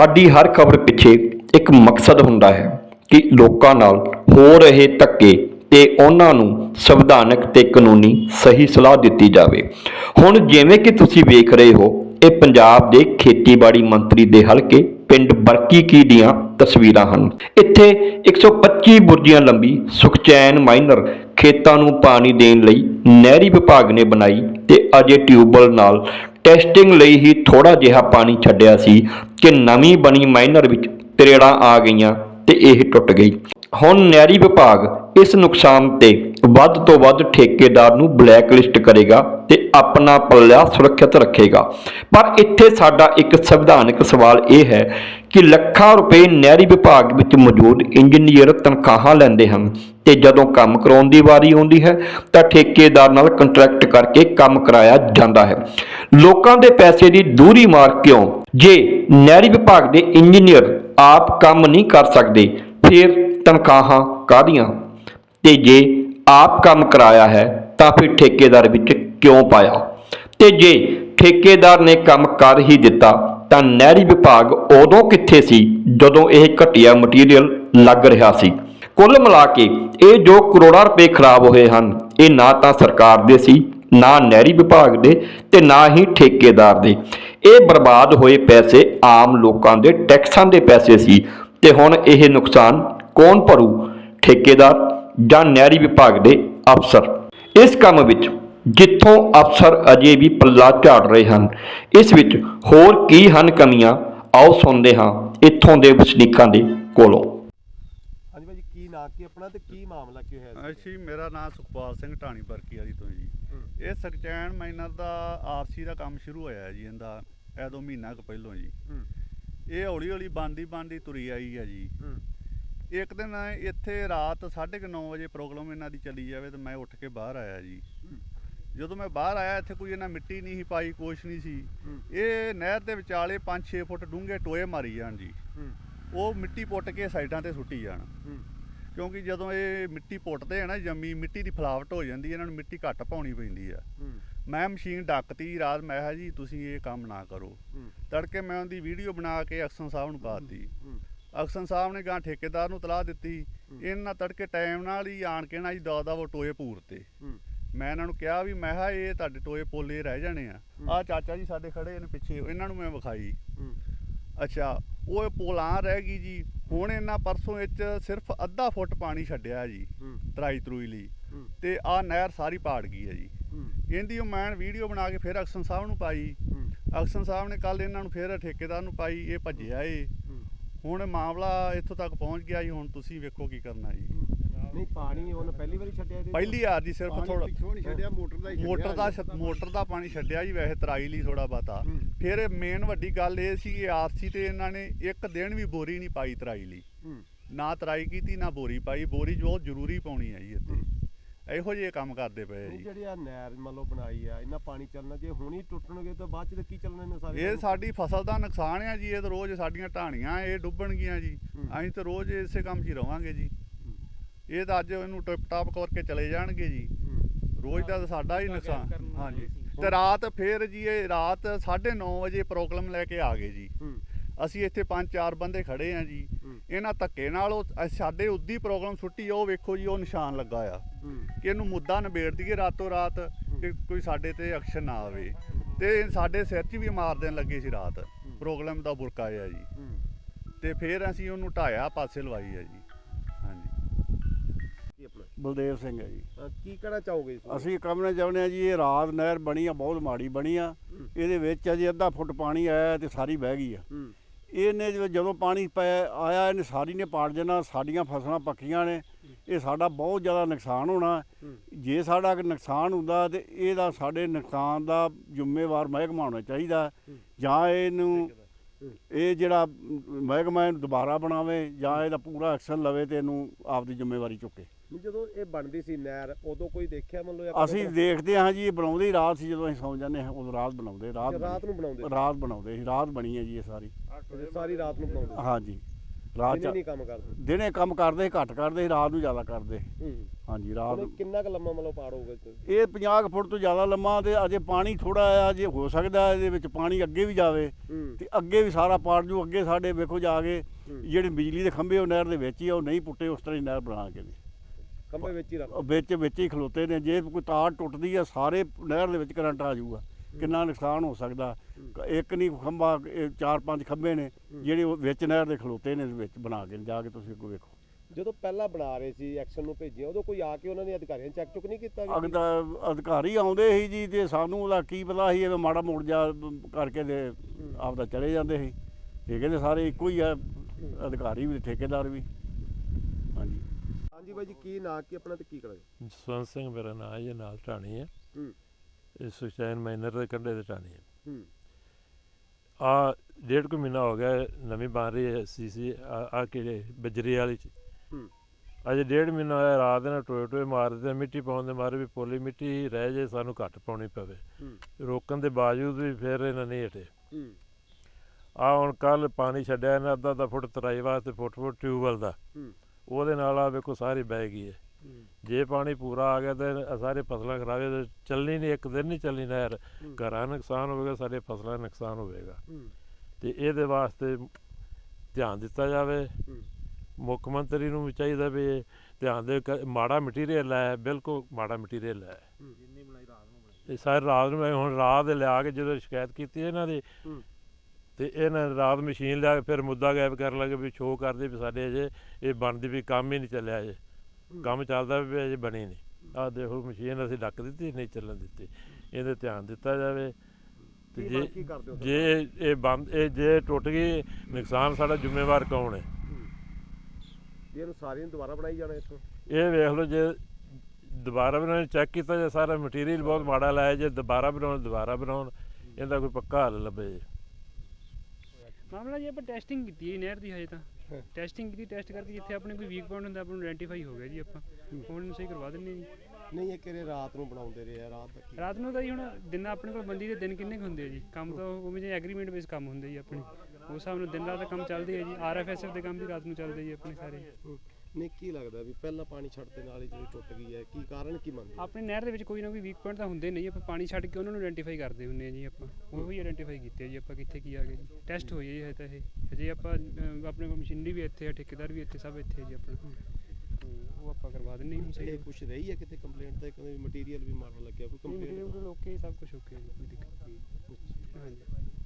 ਸਾਡੀ ਹਰ ਖਬਰ ਪਿੱਛੇ ਇੱਕ ਮਕਸਦ ਹੁੰਦਾ ਹੈ ਕਿ ਲੋਕਾਂ ਨਾਲ ਹੋ ਰਹੇ ਧੱਕੇ ਤੇ ਉਹਨਾਂ ਨੂੰ ਸੰਵਿਧਾਨਕ ਤੇ ਕਾਨੂੰਨੀ ਸਹੀ ਸਲਾਹ ਦਿੱਤੀ ਜਾਵੇ। ਹੁਣ ਜਿਵੇਂ ਕਿ ਤੁਸੀਂ ਵੇਖ ਰਹੇ ਹੋ, ਇਹ ਪੰਜਾਬ ਦੇ ਖੇਤੀਬਾੜੀ ਮੰਤਰੀ ਦੇ ਹਲਕੇ ਪਿੰਡ ਬਰਕੀ ਕੀ ਦੀਆਂ ਤਸਵੀਰਾਂ ਹਨ। ਇੱਥੇ 125 ਬੁਰਜੀਆਂ ਲੰਬੀ ਸੁਖਚੈਨ ਮਾਈਨਰ ਖੇਤਾਂ ਨੂੰ ਪਾਣੀ ਦੇਣ ਲਈ ਨਹਿਰੀ ਵਿਭਾਗ ਨੇ ਬਣਾਈ ਤੇ ਅਜੇ ਟਿਊਬਵੈੱਲ ਨਾਲ ਟੈਸਟਿੰਗ ਲਈ ਹੀ ਥੋੜਾ ਜਿਹਾ ਪਾਣੀ ਛੱਡਿਆ ਸੀ ਕਿ ਨਵੀਂ ਬਣੀ ਮਾਈਨਰ ਵਿੱਚ ਤਰੇੜਾਂ ਆ ਗਈਆਂ ਤੇ ਇਹ ਟੁੱਟ ਗਈ। ਹੁਣ ਨਹਿਰੀ ਵਿਭਾਗ ਇਸ ਨੁਕਸਾਨ ਤੇ ਵੱਧ ਤੋਂ ਵੱਧ ਠੇਕੇਦਾਰ ਨੂੰ ਬਲੈਕਲਿਸਟ ਕਰੇਗਾ ਤੇ ਆਪਣਾ ਪੱਲਾ ਸੁਰੱਖਿਅਤ ਰੱਖੇਗਾ। ਪਰ ਇੱਥੇ ਸਾਡਾ ਇੱਕ ਸੰਵਿਧਾਨਕ ਸਵਾਲ ਇਹ ਹੈ ਕਿ ਲੱਖਾਂ ਰੁਪਏ ਨਹਿਰੀ ਵਿਭਾਗ ਵਿੱਚ ਮੌਜੂਦ ਇੰਜੀਨੀਅਰ ਤਨਖਾਹਾਂ ਲੈਂਦੇ ਹਨ ਤੇ ਜਦੋਂ ਕੰਮ ਕਰਾਉਣ ਦੀ ਵਾਰੀ ਆਉਂਦੀ ਹੈ, ਤਾਂ ਠੇਕੇਦਾਰ ਨਾਲ ਕੰਟਰੈਕਟ ਕਰਕੇ ਕੰਮ ਕਰਾਇਆ ਜਾਂਦਾ ਹੈ। ਲੋਕਾਂ ਦੇ ਪੈਸੇ ਦੀ ਦੂਰੀ ਮਾਰ ਕਿਉਂ? ਜੇ ਨਹਿਰੀ ਵਿਭਾਗ ਦੇ ਇੰਜੀਨੀਅਰ ਆਪ ਕੰਮ ਨਹੀਂ ਕਰ ਸਕਦੇ ਫਿਰ ਤਨਖਾਹਾਂ ਕਾਹਦੀਆਂ? ਤੇ ਜੇ ਆਪ ਕੰਮ ਕਰਾਇਆ ਹੈ, ਤਾਂ ਫਿਰ ਠੇਕੇਦਾਰ ਵਿੱਚ ਕਿਉਂ ਪਾਇਆ? ਤੇ ਜੇ ਠੇਕੇਦਾਰ ਨੇ ਕੰਮ ਕਰ ਹੀ ਦਿੱਤਾ, ਤਾਂ ਨਹਿਰੀ ਵਿਭਾਗ ਉਦੋਂ ਕਿੱਥੇ ਸੀ ਜਦੋਂ ਇਹ ਘਟੀਆ ਮਟੀਰੀਅਲ ਲੱਗ ਰਿਹਾ ਸੀ? ਕੁੱਲ ਮਿਲਾ ਕੇ ਇਹ ਜੋ ਕਰੋੜਾਂ ਰੁਪਏ ਖਰਾਬ ਹੋਏ ਹਨ, ਇਹ ਨਾ ਤਾਂ ਸਰਕਾਰ ਦੇ ਸੀ, ਨਾ ਨਹਿਰੀ ਵਿਭਾਗ ਦੇ ਤੇ ਨਾ ਹੀ ਠੇਕੇਦਾਰ ਦੇ। ਇਹ ਬਰਬਾਦ ਹੋਏ ਪੈਸੇ ਆਮ ਲੋਕਾਂ ਦੇ, ਟੈਕਸਾਂ ਦੇ ਪੈਸੇ ਸੀ। ਤੇ ਹੁਣ ਇਹ ਨੁਕਸਾਨ ਕੌਣ ਭਰੂ? ਠੇਕੇਦਾਰ ਜਾਂ ਨਹਿਰੀ ਵਿਭਾਗ ਦੇ ਅਫਸਰ? ਇਸ ਕੰਮ ਵਿੱਚ ਜਿੱਥੋਂ ਅਫਸਰ ਅਜੇ ਵੀ ਪੱਲਾ ਝਾੜ ਰਹੇ ਹਨ ਇਸ ਵਿੱਚ ਹੋਰ ਕੀ ਹਨ ਕਮੀਆਂ? ਆਓ ਸੁਣਦੇ ਹਾਂ ਇੱਥੋਂ ਦੇ ਵਸਨੀਕਾਂ ਦੇ ਕੋਲੋਂ। ਹਾਂਜੀ ਭਾਜੀ ਕੀ ਨਾਂ ਕੀ ਆਪਣਾ ਤੇ ਕੀ ਮਾਮਲਾ ਕੀ ਹੋਇਆ ਅੱਛੀ ਮੇਰਾ ਨਾਮ ਸੁਖਪਾਲ ਸਿੰਘ ਢਾਣੀ ਬਰਕੀ ਵਾਲੀ ਤੋਂ ਜੀ। ਇਹ ਸਕਚੈਨ ਮਾਈਨਰ ਦਾ ਆਰਸੀ ਦਾ ਕੰਮ ਸ਼ੁਰੂ ਹੋਇਆ ਹੈ ਜੀ ਇਹਦਾ ਇਹ ਦੋ ਮਹੀਨਾ ਕੁ ਪਹਿਲੋਂ ਜੀ। ਹੂੰ। ਇਹ ਹੌਲੀ ਹੌਲੀ ਬੰਦੀ ਬੰਦੀ ਤੁਰੀ ਆਈ ਹੈ ਜੀ। ਇੱਕ ਦਿਨ ਇੱਥੇ ਰਾਤ 9:30 ਵਜੇ ਪ੍ਰੋਗਰਾਮ ਇਹਨਾਂ ਦੀ ਚੱਲੀ ਜਾਵੇ ਤੇ ਮੈਂ ਉੱਠ ਕੇ ਬਾਹਰ ਆਇਆ ਜੀ। ਜਦੋਂ ਮੈਂ ਬਾਹਰ ਆਇਆ ਇੱਥੇ ਕੋਈ ਇਹਨਾਂ ਮਿੱਟੀ ਨਹੀਂ ਸੀ ਪਾਈ ਕੁਛ ਨਹੀਂ ਸੀ। ਇਹ ਨਹਿਰ ਦੇ ਵਿਚਾਲੇ 5-6 ਫੁੱਟ ਡੂੰਘੇ ਟੋਏ ਮਾਰੀ ਜਾਣ ਜੀ। ਉਹ ਮਿੱਟੀ ਪੁੱਟ ਕੇ ਸਾਈਡਾਂ ਤੇ ਸੁੱਟੀ ਜਾਣ। ਕਿਉਂਕਿ ਜਦੋਂ ਇਹ ਮਿੱਟੀ ਪੁੱਟਦੇ ਆ ਨਾ ਜੰਮੀ ਮਿੱਟੀ ਦੀ ਫਲਾਵਟ ਹੋ ਜਾਂਦੀ ਇਹਨਾਂ ਨੂੰ ਮਿੱਟੀ ਘੱਟ ਪਾਉਣੀ ਪੈਂਦੀ ਆ। ਮੈਂ ਮਸ਼ੀਨ ਡੱਕਤੀ ਰਾਤ ਮੈਂ ਕਿਹਾ ਜੀ ਤੁਸੀਂ ਇਹ ਕੰਮ ਨਾ ਕਰੋ। ਤੜਕੇ ਮੈਂ ਉਹਦੀ ਵੀਡੀਓ ਬਣਾ ਕੇ ਅਕਸਰ ਸਾਹਿਬ ਨੂੰ ਪਾਤੀ ਹੂੰ ਅਕਸਰ ਸਾਹਿਬ ਨੇ ਗਾਂ ਠੇਕੇਦਾਰ ਨੂੰ ਤਲਾਹ ਦਿੱਤੀ। ਇਹਨਾਂ ਤੜਕੇ ਟਾਈਮ ਨਾਲ ਹੀ ਆਣ ਕੇ ਨਾ ਜੀ ਦਾ ਦਾ ਉਹ ਟੋਏ ਪੂਰਤੇ ਮੈਂ ਇਹਨਾਂ ਨੂੰ ਕਿਹਾ ਵੀ ਮੈਂ ਕਿਹਾ ਇਹ ਤੁਹਾਡੇ ਟੋਏ ਪੋਲੇ ਰਹਿ ਜਾਣੇ ਆ। ਆ ਚਾਚਾ ਜੀ ਸਾਡੇ ਖੜੇ ਨੇ ਪਿੱਛੇ ਇਹਨਾਂ ਨੂੰ ਮੈਂ ਵਿਖਾਈ। ਅੱਛਾ ਉਹ ਪੋਲਾਂ ਰਹਿ ਗਈ ਜੀ। ਹੁਣ ਇਹਨਾਂ ਪਰਸੋਂ ਵਿੱਚ ਸਿਰਫ ਅੱਧਾ ਫੁੱਟ ਪਾਣੀ ਛੱਡਿਆ ਜੀ ਤਰਾਈ ਤਰੂਈ ਲਈ। ਤੇ ਆ ਨਹਿਰ ਸਾਰੀ ਪਾੜ ਗਈ ਹੈ ਜੀ। ਇਹਦੀ ਉਹ ਮੈਂ ਵੀਡੀਓ ਬਣਾ ਕੇ ਫਿਰ ਅਕਸਰ ਸਾਹਿਬ ਨੂੰ ਪਾਈ। ਹੂੰ ਅਕਸਰ ਸਾਹਿਬ ਨੇ ਕੱਲ ਇਹਨਾਂ ਨੂੰ ਫਿਰ ਠੇਕੇਦਾਰ ਨੂੰ ਪਾਈ ਇਹ ਭੱਜਿਆ ਏ ਹੁਣ ਮਾਮਲਾ ਇੱਥੋਂ ਤੱਕ ਪਹੁੰਚ ਗਿਆ ਜੀ ਹੁਣ ਤੁਸੀਂ ਵੇਖੋ ਕੀ ਕਰਨਾ ਜੀ। ਨਹੀਂ ਪਾਣੀ ਉਹਨੇ ਪਹਿਲੀ ਵਾਰੀ ਛੱਡਿਆ ਇਹਦੇ ਪਹਿਲੀ ਵਾਰ ਜੀ ਸਿਰਫ ਥੋੜਾ ਛੱਡਿਆ ਮੋਟਰ ਦਾ ਹੀ ਮੋਟਰ ਦਾ ਮੋਟਰ ਪਾਣੀ ਛੱਡਿਆ ਜੀ ਵੈਸੇ ਤਰਾਈ ਲਈ ਥੋੜਾ ਬਾਤਾ। ਫਿਰ ਮੇਨ ਵੱਡੀ ਗੱਲ ਇਹ ਸੀ ਕਿ ਆਰਸੀ ਤੇ ਇਹਨਾਂ ਨੇ ਇੱਕ ਦਿਨ ਵੀ ਬੋਰੀ ਨਹੀਂ ਪਾਈ ਤਰਾਈ ਲਈ। ਨਾ ਤਰਾਈ ਕੀਤੀ ਨਾ ਬੋਰੀ ਪਾਈ। ਬੋਰੀ ਬਹੁਤ ਜ਼ਰੂਰੀ ਪਾਉਣੀ ਹੈ ਜੀ ਇੱਥੇ। ਇਹੋ ਜਿਹੇ ਕੰਮ ਕਰਦੇ ਪਏ ਜੀ। ਜਿਹੜੀ ਆ ਨਹਿਰ ਮੰਨ ਲਓ ਬਣਾਈ ਆ ਇੰਨਾ ਪਾਣੀ ਚੱਲਣਾ ਜੇ ਹੁਣ ਟੁੱਟਣਗੇ ਤਾਂ ਬਾਅਦ ਚ ਤਾਂ ਕੀ ਚੱਲਣਾ ਇਹਨੇ ਸਾਰੇ ਇਹ ਸਾਡੀ ਫਸਲ ਦਾ ਨੁਕਸਾਨ ਆ ਜੀ ਇਹ ਤਾਂ ਰੋਜ਼ ਸਾਡੀਆਂ ਢਾਣੀਆਂ ਇਹ ਡੁੱਬਣਗੀਆਂ ਜੀ। ਅਸੀਂ ਤਾਂ ਰੋਜ਼ ਇਸੇ ਕੰਮ 'ਚ ਹੀ ਰਵਾਂਗੇ ਜੀ। ਇਹ ਤਾਂ ਅੱਜ ਇਹਨੂੰ ਟਿਪ ਟਾਪ ਕਰਕੇ ਚਲੇ ਜਾਣਗੇ ਜੀ। ਰੋਜ਼ ਦਾ ਤਾਂ ਸਾਡਾ ਹੀ ਨੁਕਸਾਨ। ਹਾਂਜੀ। ਤੇ ਰਾਤ ਫੇਰ ਜੀ ਇਹ ਰਾਤ 9:30 ਵਜੇ ਪ੍ਰੋਗਰਾਮ ਲੈ ਕੇ ਆ ਗਏ ਜੀ। ਅਸੀਂ ਇੱਥੇ ਪੰਜ ਚਾਰ ਬੰਦੇ ਖੜੇ ਆ ਜੀ। ਇਹਨਾਂ ਧੱਕੇ ਨਾਲ ਉਹ ਅ- ਸਾਡੇ ਉੱਦੀ ਪ੍ਰੋਗਰਾਮ ਛੁੱਟੀ ਉਹ ਵੇਖੋ ਜੀ ਉਹ ਨਿਸ਼ਾਨ ਲੱਗਾ ਆ। ਕਿ ਇਹਨੂੰ ਮੁੱਦਾ ਨਿਬੇੜ ਦਈਏ ਰਾਤੋਂ ਰਾਤ ਕਿ ਕੋਈ ਸਾਡੇ ਤੇ ਐਕਸ਼ਨ ਨਾ ਆਵੇ। ਤੇ ਇਹ ਸਾਡੇ ਸਿਰ 'ਚ ਵੀ ਮਾਰ ਦੇਣ ਲੱਗੇ ਸੀ ਰਾਤ। ਪ੍ਰੋਗਰਾਮ ਦਾ ਬੁਰਕਾ ਆ ਜੀ। ਤੇ ਫਿਰ ਅਸੀਂ ਉਹਨੂੰ ਢਾਇਆ ਪਾਸੇ ਲਵਾਈ ਆ ਜੀ। ਹਾਂਜੀ। ਕੀ ਆਪਣਾ? ਬਲਦੇਵ ਸਿੰਘ ਹੈ ਜੀ। ਕੀ ਕਹਿਣਾ ਚਾਹੋਗੇ ਇਸ ਬਾਰੇ? ਅਸੀਂ ਕਮਨੇ ਚਾਹੁੰਦੇ ਆ ਜੀ ਇਹ ਰਾਤ ਨਹਿਰ ਬਣੀ ਆ ਬਹੁਤ ਮਾੜੀ ਬਣੀ ਆ। ਇਹਦੇ ਵਿੱਚ ਅਜੇ ਅੱਧਾ ਫੁੱਟ ਪਾਣੀ ਆਇਆ ਤੇ ਸਾਰੀ ਬਹਿ ਗਈ ਆ। ਹੂੰ। ਇਹਨੇ ਜਦੋਂ- ਪਾਣੀ ਪੈ ਆਇਆ ਇਹਨੇ ਸਾਰੀ ਨੇ ਪਾੜ ਦੇਣਾ ਸਾਡੀਆਂ ਫਸਲਾਂ ਪੱਕੀਆਂ ਨੇ ਇਹ ਸਾਡਾ ਬਹੁਤ ਜ਼ਿਆਦਾ ਨੁਕਸਾਨ ਹੋਣਾ ਜੇ ਸਾਡਾ ਨੁਕਸਾਨ ਹੁੰਦਾ ਤੇ ਇਹਦਾ ਸਾਡੇ ਨੁਕਸਾਨ ਦਾ ਜ਼ਿੰਮੇਵਾਰ ਮਹਿਕਮਾ ਹੋਣਾ ਚਾਹੀਦਾ। ਜਾਂ ਇਹਨੂੰ। ਇਹ ਜਿਹੜਾ ਮਹਿਕਮਾ ਇਹਨੂੰ ਦੁਬਾਰਾ ਬਣਾਵੇ ਜਾਂ ਇਹਦਾ ਪੂਰਾ ਐਕਸ਼ਨ ਲਵੇ ਤੇ ਇਹਨੂੰ ਆਪਦੀ ਜ਼ਿੰਮੇਵਾਰੀ ਚੁੱਕੇ ਨਹੀਂ ਜਦੋਂ ਇਹ ਬਣਦੀ ਸੀ ਨਹਿਰ ਉਦੋਂ ਕੋਈ ਦੇਖਿਆ ਮੰਨ ਲਓ ਜਾਂ ਅਸੀਂ ਕਦੋਂ- ਦੇਖਦੇ ਹਾਂ ਜੀ ਇਹ ਬਣਾਉਂਦੇ ਹੀ ਰਾਤ ਸੀ ਜਦੋਂ ਅਸੀਂ ਸੌਂ ਜਾਂਦੇ ਹਾਂ ਉਦੋਂ ਰਾਤ ਬਣਾਉਂਦੇ ਰਾਤ ਰਾਤ। ਨੂੰ ਬਣਾਉਂਦੇ ਰਾਤ ਬਣਾਉਂਦੇ ਸੀ ਰਾਤ ਬਣੀ ਹੈ ਜੀ ਇਹ ਸਾਰੀ ਸੀ। ਸਾਰੀ ਰਾਤ ਨੂੰ ਬਣਾਉਂਦੇ ਸੀ। ਹਾਂਜੀ ਰਾਤ ਦਿਨੇ ਚ ਨਹੀਂ ਕੰਮ ਕਰਦੇ ਦਿਨੇ ਕੰਮ ਕਰਦੇ ਸੀ ਘੱਟ ਕਰਦੇ ਸੀ ਰਾਤ ਨੂੰ ਜ਼ਿਆਦਾ ਕਰਦੇ ਸੀ। ਹੂੰ ਹਾਂਜੀ ਰਾਤ ਉਹਨੇ ਕਿੰਨਾ ਕੁ ਲੰਮਾ ਮਤਲਬ ਪਾੜ ਹੋਊਗਾ ਇੱਥੇ? ਇਹ 50 ਕੁ ਫੁੱਟ ਤੋਂ ਜ਼ਿਆਦਾ ਲੰਮਾ ਤੇ ਅਜੇ ਪਾਣੀ ਥੋੜਾ ਆ ਜੇ ਹੋ ਸਕਦਾ ਇਹਦੇ ਵਿੱਚ ਪਾਣੀ ਅੱਗੇ ਵੀ ਜਾਵੇ ਹੂੰ ਤੇ ਅੱਗੇ ਵੀ ਸਾਰਾ ਪਾੜ ਜੂ ਅੱਗੇ ਸਾਡੇ ਵੇਖੋ ਜਾ ਕੇ ਹੂੰ। ਜਿਹੜੇ ਬਿਜਲੀ ਦੇ ਖੰਭੇ ਉਹ ਨਹਿਰ ਦੇ ਵਿੱਚ ਹੀ ਆ ਉਹ ਨਹੀਂ ਪੁੱਟੇ ਉਸ ਤਰ੍ਹਾਂ ਹੀ ਨਹਿਰ ਬਣਾ ਕੇ ਨੇ ਖੰਭੇ ਵਿੱਚ ਹੀ ਰੱਖ। ਉਹ ਵਿੱਚ ਵਿੱਚ ਹੀ ਖਲੋਤੇ ਨੇ। ਜੇ ਕੋਈ ਤਾਰ ਟੁੱਟਦੀ ਆ ਸਾਰੇ ਨਹਿਰ ਦੇ ਵਿੱਚ ਕਰੰਟ ਆ ਜਾਊਗਾ। ਕਿੰਨਾ ਨੁਕਸਾਨ ਹੋ ਸਕਦਾ? ਇੱਕ ਨਹੀਂ ਖੰਭਾ ਇਹ ਚਾਰ ਪੰਜ ਖੰਭੇ ਨੇ ਜਿਹੜੇ ਉਹ ਵਿੱਚ ਨਹਿਰ ਦੇ ਖਲੋਤੇ ਨੇ ਵਿੱਚ ਬਣਾ ਕੇ ਜਾ ਕੇ ਤੁਸੀਂ ਅੱਗੋਂ ਵੇਖੋ। ਜਦੋਂ ਪਹਿਲਾਂ ਬਣਾ ਰਹੇ ਸੀ ਐਕਸ਼ਨ ਨੂੰ ਭੇਜਿਆ ਉਦੋਂ ਕੋਈ ਆ ਕੇ ਉਹਨਾਂ ਨੇ ਅਧਿਕਾਰੀਆਂ ਨੇ ਚੈੱਕ ਚੁੱਕ ਨਹੀਂ ਕੀਤਾ ਅਗਦਾ ਅਧਿਕਾਰੀ ਆਉਂਦੇ ਸੀ ਜੀ ਤੇ ਸਾਨੂੰ ਉਹਦਾ ਕੀ ਪਤਾ ਸੀ ਐਵੇਂ ਮਾੜਾ ਮੋੜ ਜਾ ਕਰਕੇ ਤੇ ਆਪਦਾ ਚਲੇ ਜਾਂਦੇ ਸੀ। ਇਹ ਕਹਿੰਦੇ ਸਾਰੇ ਇੱਕੋ ਹੀ ਆ। ਅਧਿਕਾਰੀ ਵੀ ਠੇਕੇਦਾਰ ਵੀ। ਹਾਂਜੀ ਬਾਈ ਜੀ ਕੀ ਨਾਂ ਕੀ ਆਪਣਾ ਤੇ ਕੀ ਕਰਾਂਗੇ ਜਸਵੰਤ ਸਿੰਘ ਮੇਰਾ ਨਾਂ ਹੈ ਇਹ ਨਾਲ ਢਾਣੀ ਹੈ। ਹੂੰ। ਇਹ ਸੁਚੈਨ ਮਾਈਨਰ ਦੇ ਕੰਢੇ ਤੇ ਢਾਣੀ ਹੈ। ਹੂੰ। ਆ ਡੇਢ ਕੁ ਮਹੀਨਾ ਹੋ ਗਿਆ ਨਵੀਂ ਬਣ ਰਹੀ ਹੈ ਸੀਸੀ ਆ ਕਿਹੜੇ ਬਜਰੀ ਵਾਲੀ ਚ ਹੂੰ। ਅਜੇ ਡੇਢ ਮਹੀਨਾ ਹੋਇਆ ਰਾਤ ਦੇ ਨਾਲ ਟੋਏ ਟੋਏ ਮਾਰਦੇ ਮਿੱਟੀ ਪਾਉਣ ਦੇ ਮਾਰੇ ਵੀ ਪੋਲੀ ਮਿੱਟੀ ਰਹਿ ਜੇ ਸਾਨੂੰ ਘੱਟ ਪਾਉਣੀ ਪਵੇ। ਰੋਕਣ ਦੇ ਬਾਵਜੂਦ ਵੀ ਫਿਰ ਇਹਨਾਂ ਨਹੀਂ ਹਟੇ। ਆ ਹੁਣ ਕੱਲ ਪਾਣੀ ਛੱਡਿਆ ਇਹਨਾਂ ਅੱਧਾ ਅੱਧਾ ਫੁੱਟ ਤਰਾਈ ਵਾਸਤੇ ਫੁੱਟ ਫੁੱਟ ਟਿਊਬਵੈਲ ਦਾ। ਉਹਦੇ ਨਾਲ ਆ ਵੇਖੋ ਸਾਰੀ ਬਹਿ ਗਈ ਹੈ। ਹੂੰ ਜੇ ਪਾਣੀ ਪੂਰਾ ਆ ਗਿਆ ਤੇ ਇਹ ਸਾਰੇ ਫਸਲਾਂ ਖਰਾਬ ਤੇ ਚੱਲਣੀ ਨਹੀਂ ਇੱਕ ਦਿਨ ਨਹੀਂ ਚੱਲਣੀ ਨਹਿਰ। ਹੂੰ। ਘਰਾਂ ਨੁਕਸਾਨ ਹੋਵੇਗਾ ਸਾਡੇ ਫਸਲਾਂ ਨੁਕਸਾਨ ਹੋਵੇਗਾ। ਹੂੰ। ਤੇ ਇਹਦੇ ਵਾਸਤੇ ਧਿਆਨ ਦਿੱਤਾ ਜਾਵੇ। ਹੂੰ। ਮੁੱਖ ਮੰਤਰੀ ਨੂੰ ਵੀ ਚਾਹੀਦਾ ਵੀ ਇਹ ਧਿਆਨ ਦੇ ਮਾੜਾ ਮਟੀਰੀਅਲ ਹੈ ਬਿਲਕੁਲ ਮਾੜਾ ਮਟੀਰੀਅਲ ਹੈ। ਹੂੰ। ਤੇ ਸਾਰੇ ਰਾਤ ਨੂੰ ਹੁਣ ਰਾਤ ਦੇ ਲਿਆ ਕੇ ਜਦੋਂ ਸ਼ਿਕਾਇਤ ਕੀਤੀ ਇਹਨਾਂ ਦੀ ਹੂੰ। ਤੇ ਇਹਨਾਂ ਰਾਤ ਮਸ਼ੀਨ ਲਿਆ ਕੇ ਫਿਰ ਮੁੱਦਾ ਗਾਇਬ ਕਰਨ ਲੱਗੇ ਵੀ ਸ਼ੋਅ ਕਰਦੇ ਵੀ ਸਾਡੇ ਅਜੇ ਇਹ ਬਣਦੀ ਵੀ ਕੰਮ ਹੀ ਨਹੀਂ ਚੱਲਿਆ ਅਜੇ। ਕੰਮ ਚੱਲਦਾ ਵੀ ਅਜੇ ਬਣੀ ਨਹੀਂ। ਆਹ ਦੇਖੋ ਮਸ਼ੀਨ ਅਸੀਂ ਡੱਕ ਦਿੱਤੀ ਨਹੀਂ ਚੱਲਣ ਦਿੱਤੀ। ਇਹਦੇ ਧਿਆਨ ਦਿੱਤਾ ਜਾਵੇ। ਤੇ ਜੇ? ਜੇ ਇਹ ਬੰਦ ਇਹ ਜੇ ਟੁੱਟ ਗਈ ਨੁਕਸਾਨ ਸਾਡਾ ਜ਼ਿੰਮੇਵਾਰ ਕੌਣ ਹੈ? ਇਹਨੂੰ ਸਾਰਿਆਂ ਦੁਬਾਰਾ ਬਣਾਈ ਜਾਣਾ ਇੱਥੋਂ? ਇਹ ਵੇਖ ਲਓ ਜੇ ਦੁਬਾਰਾ ਬਣਾਉਣ ਚੈੱਕ ਕੀਤਾ ਜੇ ਸਾਰਾ ਮਟੀਰੀਅਲ ਬਹੁਤ ਮਾੜਾ ਲਾਇਆ ਜੇ ਦੁਬਾਰਾ ਬਣਾਉਣ ਦੁਬਾਰਾ ਬਣਾਉਣ ਇਹਦਾ ਕੋਈ ਪੱਕਾ ਹੱਲ ਲੱਭੇ ਮਾਮਲਾ ਜੀ ਆਪਾਂ ਟੈਸਟਿੰਗ ਕੀਤੀ ਹੈ ਨਹਿਰ ਦੀ ਹਜੇ ਤਾਂ। ਟੈਸਟਿੰਗ ਕੀਤੀ ਟੈਸਟ ਕਰਕੇ ਜਿੱਥੇ ਆਪਣੇ ਕੋਈ ਵੀਕ ਪੁਆਇੰਟ ਹੁੰਦਾ ਆਪਾਂ ਨੂੰ ਆਇਡੈਂਟੀਫਾਈ ਹੋ ਗਿਆ ਜੀ ਆਪਾਂ। ਹੁਣ ਨੂੰ ਸਹੀ ਕਰਵਾ ਦਿੰਨੇ ਜੀ। ਨਹੀਂ ਇਹ ਕਿਹੜੇ ਰਾਤ ਨੂੰ ਬਣਾਉਂਦੇ ਰਹੇ ਆ ਰਾਤ ਦਾ ਕੀ? ਰਾਤ ਨੂੰ ਤਾਂ ਜੀ ਹੁਣ ਦਿਨ ਆਪਣੇ ਕੋਲ ਬੰਦੀ ਦੇ ਦਿਨ ਕਿੰਨੇ ਹੁੰਦੇ ਆ ਜੀ? ਕੰਮ ਤਾਂ ਉਵੇਂ ਜਿਹਾ ਐਗਰੀਮੈਂਟ ਬੇਸ ਕੰਮ ਹੁੰਦੇ ਜੀ ਆਪਣੇ। ਉਸ ਹਿਸਾਬ ਨਾਲ ਦਿਨ ਰਾਤ ਕੰਮ ਚੱਲਦੇ ਆ ਜੀ। ਆਰਐਫਐਸਐਫ ਦੇ ਕੰਮ ਵੀ ਰਾਤ ਨੂੰ ਚੱਲਦੇ ਜੀ ਆਪਣੇ ਸਾਰੇ। ਨਹੀਂ ਕੀ ਲੱਗਦਾ ਵੀ ਪਹਿਲਾਂ ਪਾਣੀ ਛੱਡਦੇ ਨਾਲ ਹੀ ਜਿਹੜੀ ਟੁੱਟ ਗਈ ਹੈ ਕੀ ਕਾਰਨ ਕੀ ਮੰਨਦੇ ਹੋ? ਆਪਣੇ ਨਹਿਰ ਦੇ ਵਿੱਚ ਕੋਈ ਨਾ ਕੋਈ ਵੀਕ ਪੁਆਇੰਟ ਤਾਂ ਹੁੰਦੇ ਨਹੀਂ ਆਪਾਂ ਪਾਣੀ ਛੱਡ ਕੇ ਉਹਨਾਂ ਨੂੰ ਆਇਡੈਂਟੀਫਾਈ ਕਰਦੇ ਹੁੰਨੇ ਆ ਜੀ ਆਪਾਂ। ਉਹ ਹੀ ਆਇਡੈਂਟੀਫਾਈ ਕੀਤੇ ਆ ਜੀ ਆਪਾਂ ਕਿੱਥੇ ਕੀ ਆ ਗਏ ਜੀ। ਟੈਸਟ ਹੋਈ ਹੈ ਜੀ ਹਜੇ ਤਾਂ ਇਹ। ਹਜੇ ਆਪਾਂ ਆਪਣੇ ਕੋਲ ਮਸ਼ੀਨਰੀ ਵੀ ਇੱਥੇ ਆ ਠੇਕੇਦਾਰ ਵੀ ਇੱਥੇ ਸਭ ਇੱਥੇ ਆ ਜੀ ਆਪਣਾ। ਤੇ ਉਹ ਆਪਾਂ ਕਰਵਾ ਦਿੰਨੇ ਹਾਂ ਹੁਣ ਸਹੀ ਇਹ ਕੁਝ ਰਹੀ ਹੈ ਕਿਤੇ ਕੰਪਲੇਂਟ ਤਾਂ ਕਹਿੰਦੇ ਮਟੀਰੀਅਲ ਵੀ ਮਾਰਨ ਲੱਗਿਆ ਕੋਈ ਕੰਪਲੇਂਟ ਕੰਪਲੀਟ ਓਕੇ ਸਭ ਕੁਝ ਓਕੇ ਜੀ ਕੋਈ ਦਿੱਕਤ ਨਹੀਂ। ਹਾਂਜੀ।